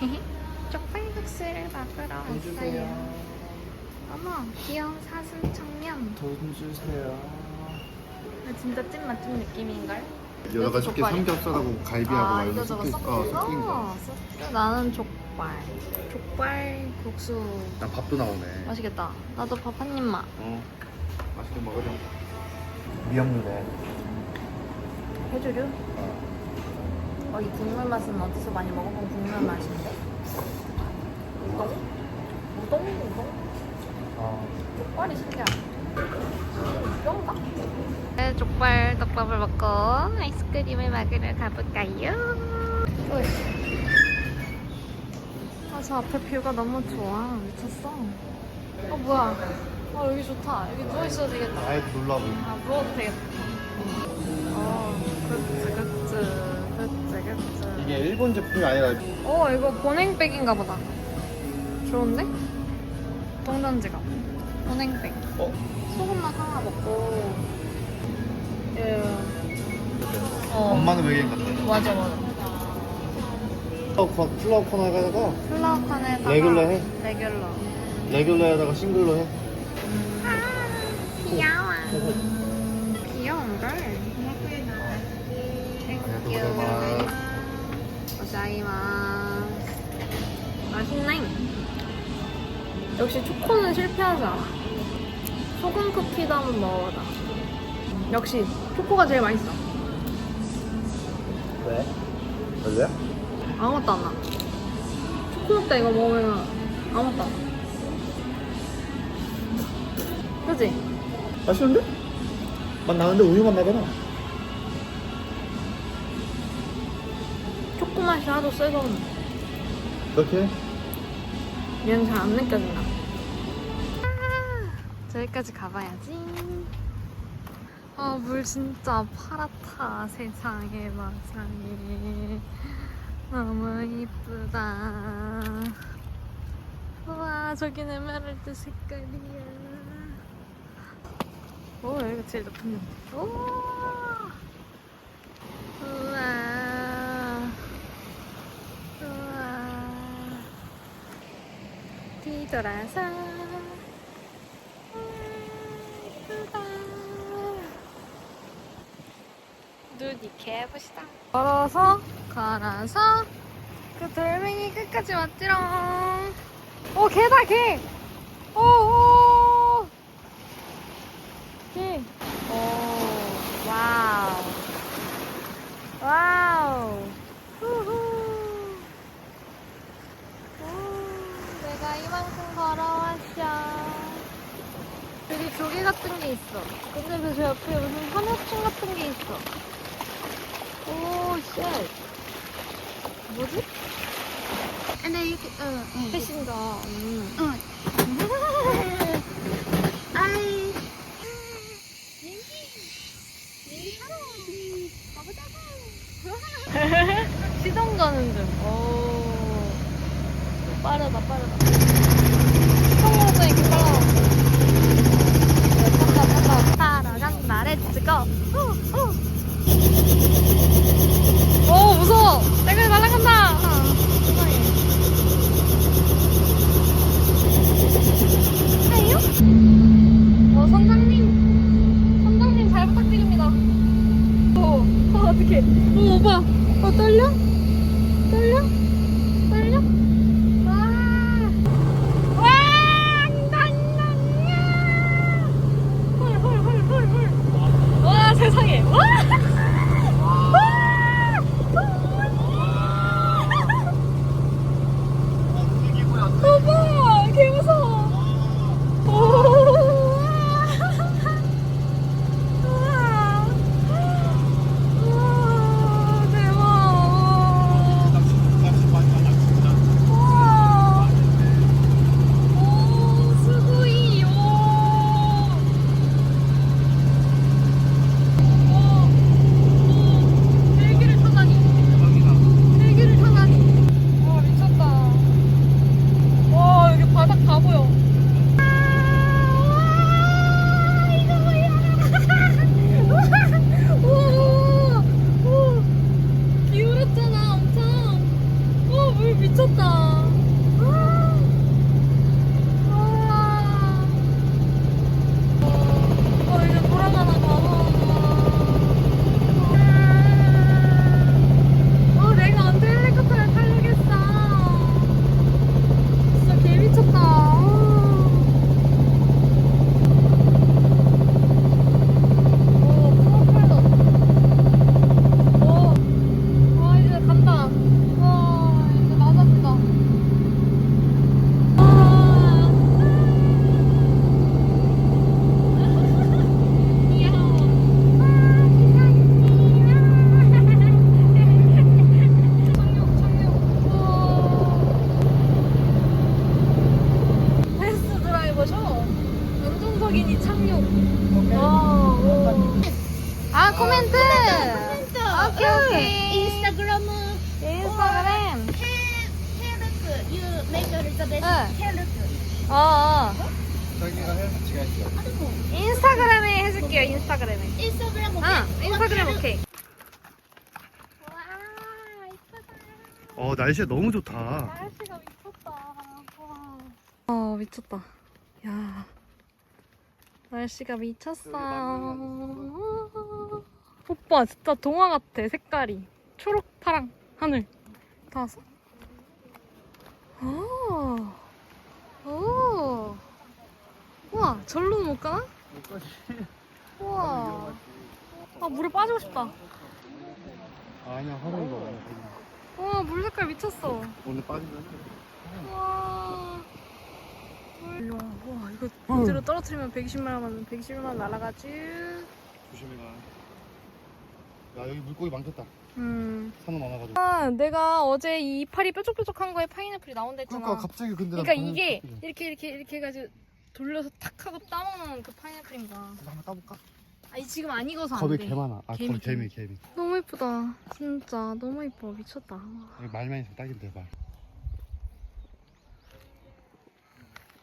쪽팔국수를 먹으러 왔어요. 어머, 귀여운 사슴 청년. 돈 주세요. 아, 진짜 찐 맛집 느낌인걸? 여러 가지 게 족발이야. 삼겹살하고 갈비하고 아, 막 이런 이거저거 섞인- 섞여서? 어, 섞인 거. 섞여. 나는 족발. 족발 국수. 나 밥도 나오네. 맛있겠다. 나도 밥 한 입만. 어. 맛있게 먹으자. 미역류네. 해주류? 어, 이 국물 맛은 어디서 많이 먹어본 국물 맛인데? 우동? 우동? 우동? 어. 족발이? 네, 족발 떡밥을 먹고 아이스크림을 먹으러 가볼까요? 아, 저 앞에 뷰가 너무 좋아. 미쳤어. 어, 뭐야. 어, 여기 좋다. 여기 누워있어도 되겠다. 아예 놀라고. 아, 누워도 되겠다. 어, 그치, 그치. 그치, 그치. 이게 일본 제품이 아니라 어, 이거 보냉백인가 보다. 좋은데? 동전지갑. 보냉백. 어? 소금만 하나 먹고. 예. 어. 엄마는 외계인 같아. 맞아, 맞아. 어, 거- 플라워 코너에다가 플라워 칸에다가. 레귤러 해? 레귤러. 레귤러에다가 싱글로 해. 귀여워. 귀여운걸? 고자이마스. 고자이마스. 맛있네. 역시 초코는 실패하지 않아. 소금 쿠키도 한번 먹어보자. 역시 초코가 제일 맛있어. 왜? 별로야? 아무것도 안 나. 초코 먹다 이거 먹으면 아무것도 안 나. 그지? 맛있는데? 맛 나는데 우유 맛 나잖아. 초코 맛이 하도 세서 그렇게? 얘는 잘 안 느껴진다. 아, 저기까지 가봐야지. 아, 물 진짜 파랗다. 세상에, 마상에. 너무 이쁘다. 우와, 저긴 에메랄드 색깔이야. 오, 여기가 제일 높은 데. 우와. 우와. 우와. 뒤돌아서 예쁘다. 눈 이렇게 해봅시다. 걸어서 걸어서 그 돌멩이 끝까지 왔지롱. 오 개다 개! 오 오! 개 오 와우. 와우. 후후. 오, 내가 이만큼 걸어왔어. 여기 조개 같은 게 있어. 근데 저 옆에 무슨 화장품 같은 게 있어. 오, 쉣. 뭐지? 근데 이렇게 어, 어. 패신저. 음. 어. 아이. 시동 가는 중. 오. 빠르다, 빠르다. 미쳤다. 응. 어, 어. 자기가 해 같이 할게요. 인스타그램에 해줄게요. 인스타그램에. 인스타그램 오케이 응. 인스타그램 오케이. 어 날씨가 너무 좋다. 날씨가 미쳤다. 와. 어 미쳤다. 야 날씨가 미쳤어. 오빠 진짜 동화 같아 색깔이 초록 파랑 하늘 다 왔어? 오. 오. 우와 절로 못 가나? 우와. 아 물에 빠지고 싶다. 아니야 화장이 거와물 색깔 미쳤어. 오늘 빠지면. 와. 물- 와, 와 이거 그대로 떨어뜨리면 120만 원, 120만 원 날아가지. 조심해가. 야 여기 물고기 많겠다. 음. 산호 많아가지고. 아, 내가 어제 이 이파리 뾰족뾰족한 거에 파인애플이 나온다 했잖아. 그러니까 갑자기 근데. 나 그러니까 이게. 이렇게 이렇게 이렇게 해가지고 돌려서 탁 하고 따먹는 그 파인애플인가. 이거 한번 따볼까? 아니 지금 안 익어서 안 겁이 돼. 개 많아. 아 개미, 거기 개미 개미. 너무 예쁘다. 진짜 너무 예뻐. 미쳤다. 여기 말만 있으면 딱인데 말.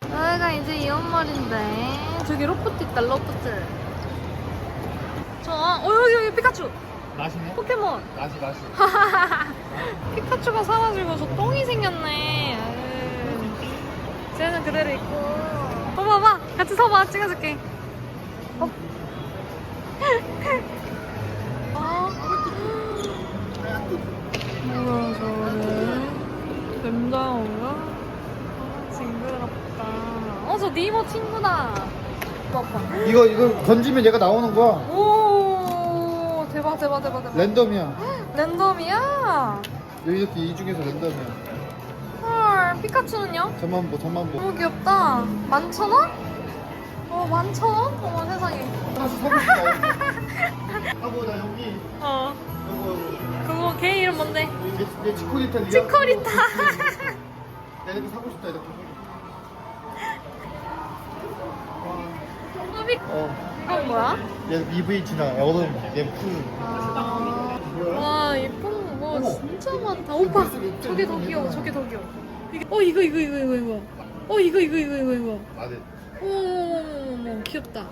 여기가 이제 이온몰인데 저기 로프트 있다 로프트. 저, 어 여기 여기 피카츄. 나시네? 포켓몬. 나시 나시. 피카츄가 사가지고 저 똥이 생겼네. 아유. 쟤는 그대로 있고. 같이 서봐. 찍어줄게. 어. 어? 뭐야, 저거는. 뱀장어가? 아, 징그럽다. 어, 저 니모 친구다. 봐봐. 이거 이거 던지면 얘가 나오는 거야. 오, 대박, 대박, 대박, 대박. 랜덤이야. 랜덤이야? 여기 이렇게 이 중에서 랜덤이야. 헐, 피카츄는요? 천만 보 천만 보. 너무 귀엽다. 만천원? 어, 만천원? 어머 세상에. 하나씩 사고 싶다. 하고 나 여기 어, 요거. 그거 걔 이름 뭔데? 내, 내 치코리타 리아. 치코리타. 나 이렇게 사고 싶다 이렇게. 소비. 어. 이건 뭐야? 얘 EV 지나 얼음 얘 풀. 아? 와, 예쁜 거뭐 어머. 진짜 많다. 오빠, 저게 더 귀여워, 저게 더 귀여워. 이게, 어, 이거, 이거, 이거, 이거, 이거. 어, 이거, 이거, 이거, 이거, 이거. 아 네. 어머머머머, 귀엽다.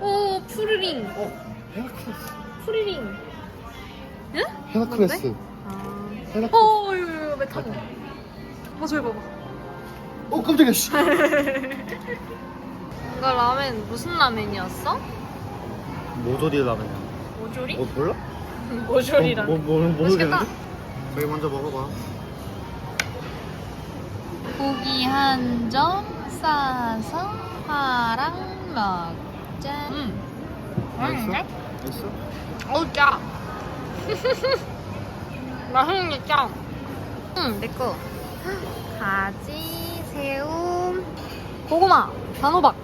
어, 푸르링. 어 헤라클레스. 푸리링. 응? 헤라클레스. 아. 헤라. 어, 이거, 이거, 이거 메타고. 어, 저기 봐봐. 어 깜짝이야 씨. 이거 라멘 무슨 라멘이었어? 모조리 라면이야. 모조리? 뭐 몰라? 모조리랑. 뭐, 뭐, 뭐, 맛있겠다. 모르겠는데? 저기 먼저 먹어봐. 고기 한 점 싸서 파랑 먹자. 음. 맛있어? 맛있어? 어우 짜. 맛있는 짜. 응, 내 거. 가지, 새우, 고구마, 단호박.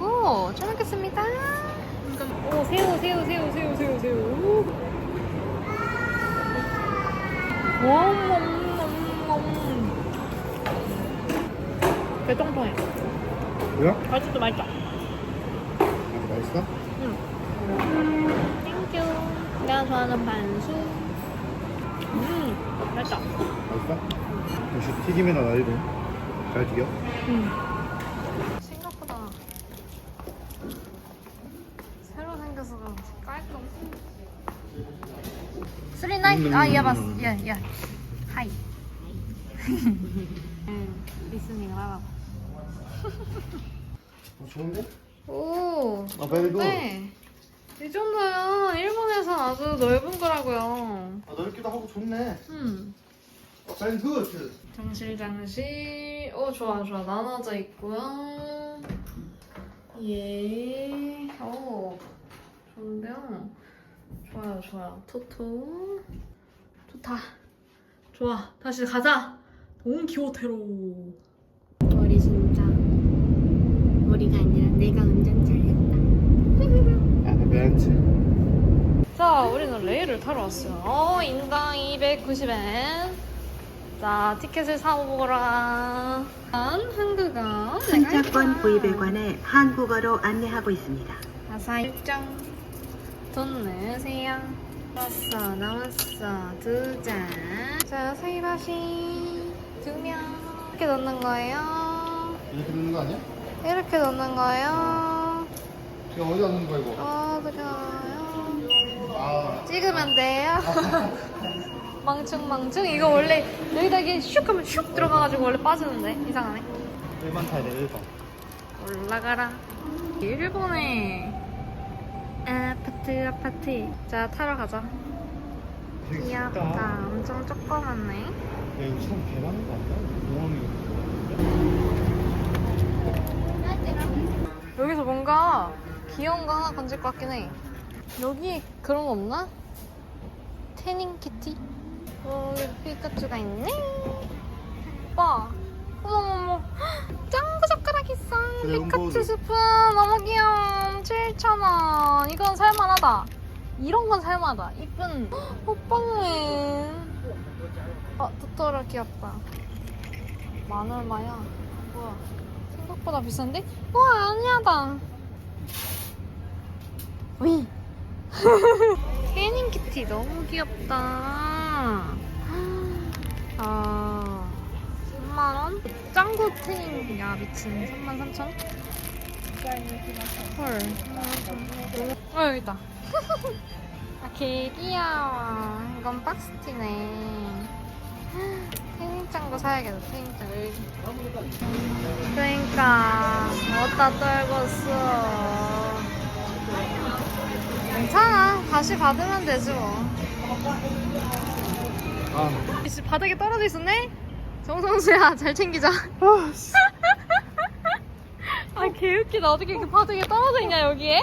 오, 잘 먹겠습니다. 오, 새우, 새우, 새우, 새우, 새우, 새우. 옴 배똥통해. 뭐야? 맛있어, 맛있어. 아, 맛있어? 땡큐. 내가 좋아하는 반숙. 음, 맛있다. 맛있어? 역시 튀김이나 나이도 잘 튀겨? 음. 생각보다 새로 생겨서 그런지 깔끔. 쓰리 나이 아, 야, 봤어. 야, 야. 하이. 음, 리스닝을 하라고. 어, 좋은데? 오. 아, very good. 네. 이 정도야. 일본에서 아주 넓은 거라고요. 아 넓기도 하고 좋네. 음. 어, very good. 장실 장실 어 좋아 좋아 나눠져 있고요 예. 오 좋은데요 좋아요 좋아요 토토 좋다 좋아 다시 가자 돈키호테로 우리 진짜 우리가 아니라 내가 운전 잘했다 아, 멘트. 자 우리는 레일을 타러 왔어요 어 인당 290엔 자 티켓을 사오거라 한국어 승차권 구입에 한국어로 안내하고 있습니다. 아사 일정 돈 넣으세요. 왔어, 나왔어. 두 잔. 자, 사이다시 두 명. 이렇게 넣는 거예요. 이렇게 넣는 거 아니야? 이렇게 넣는 거예요. 이거 어디다 넣는 거야 이거? 어, 그래요. 아 찍으면 돼요. 망충 망충. 이거 원래 여기다 이게 슉 하면 슉 들어가가지고 원래 빠지는데. 이상하네. 1번 타야 돼 1번 올라가라. 일본의 아파트 아파트. 자 타러 가자. 귀엽다. 엄청 조그맣네. 야 이거 참 대단한 거 아니야? 공항이 여기서 뭔가 귀여운 거 하나 건질 것 같긴 해. 여기 그런 거 없나? 태닝 키티? 어, 여기 피카츄가 있네. 오빠. 어머머머. 짱구 젓가락 있어. 드래곤 피카츄. 스푼. 너무 귀여워. 7,000원. 이건 살만하다. 이런 건 살만하다. 이쁜. 오빠네. 아, 토토로 귀엽다. 만 얼마야? 뭐야? 생각보다 비싼데? 우와, 아니야다. 위. 태닝 키티 너무 귀엽다. 아, 3만원? 짱구 태닝, 야, 미친. 33,000원? 헐. 33,000원. 어, 여기 있다. 아, 개 귀여워. 이건 박스티네. 태닝 짱구 사야겠다. 여기. 그러니까 어디다 떨궜어 괜찮아 다시 받으면 되지 뭐 아 이씨, 바닥에 떨어져 있었네? 정성수야 잘 챙기자 아 개웃기다 어떻게 이렇게 바닥에 떨어져 있냐 여기에?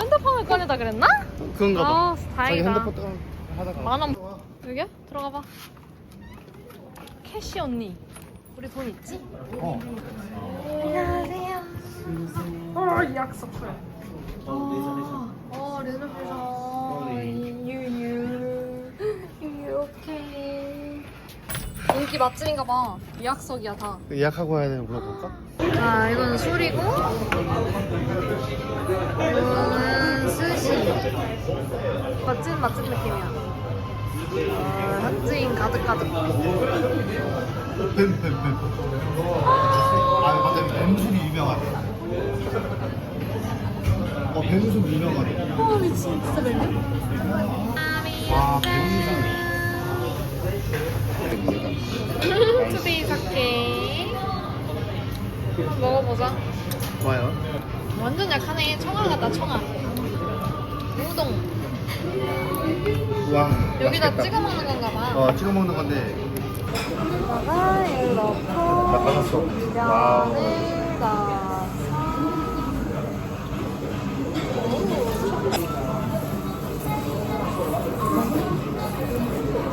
핸드폰을 꺼내다 그랬나? 그런가 봐아 자기 다행이다 핸드폰 떠 하다가 만원 여기야? 들어가 봐 캐시 언니 우리 돈 있지? 어 안녕하세요. 어, 약속을. 어, 어, 레노베이션. 유유. 유유, 오케이. 인기 맛집인가 봐. 예약석이야, 다. 예약하고 와야 되는 물어볼까? 아, 이거는 술이고. 이거는 스시. 맛집, 맛집 느낌이야. 어, 현지인 가득가득. 뱀 뱀 뱀 아 맞아 뱀술이 유명하대 어 뱀술 유명하대 어, 미친. 진짜 멜리? 와 뱀술 투비 사케. 한번 먹어보자. 좋아요 완전 약하네. 청아 같다, 청아. 우동. 와 여기다 맛있겠다. 찍어 먹는 건가 봐. 어 찍어 먹는 건데 바다에 넣고 나 받았어 와우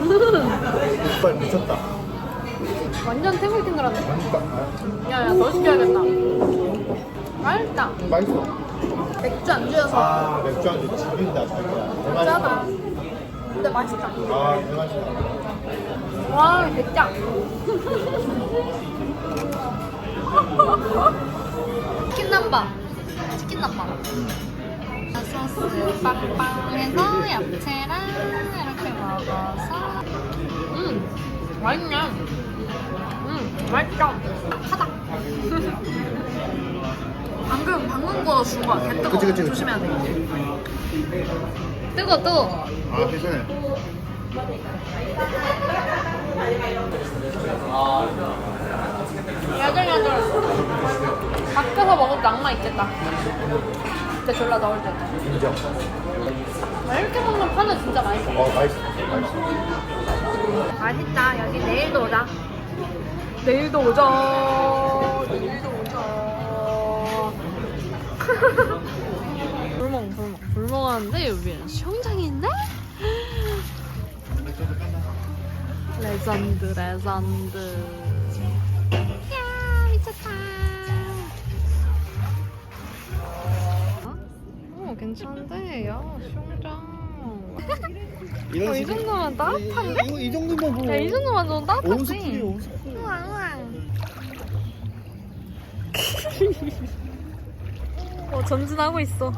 면을 넣어서 이빨 미쳤다 완전 탱글탱글하네. 맛있다 야야 더 시켜야겠다. 맛있다. 맛있어 맥주 안주여서 아 맥주 안주 죽인다 자기야 짜다. 근데 맛있다. 아 대맛이다 와 백장. 치킨 남바. 치킨 남바. 소스 빵빵해서 야채랑 이렇게 먹어서 음 맛있네. 음 맛있다. 하다. 방금 방금 구워준 거야. 개 뜨거. 그치, 그치, 그치. 조심해야 돼. 뜨거 뜨거. 아 괜찮아요. 야들야들. 밖에서 먹어도 낭만 있겠다. 진짜 졸라 넣을 때. 인정. 나 이렇게 먹는 파는 진짜 맛있어. 어 맛있어. 맛있어 맛있다. 여기 내일도 오자 내일도 오자 내일도 오자 불멍 불멍 불멍하는데 여기는 수영장이 있네? 레전드 레전드 야 미쳤다 어? 어 괜찮은데 야 수영장 어, 이 정도면 따뜻한데? 이, 이, 이 정도면 뭐 야 이 정도면 좀 따뜻하지? 우와 어 전진하고 있어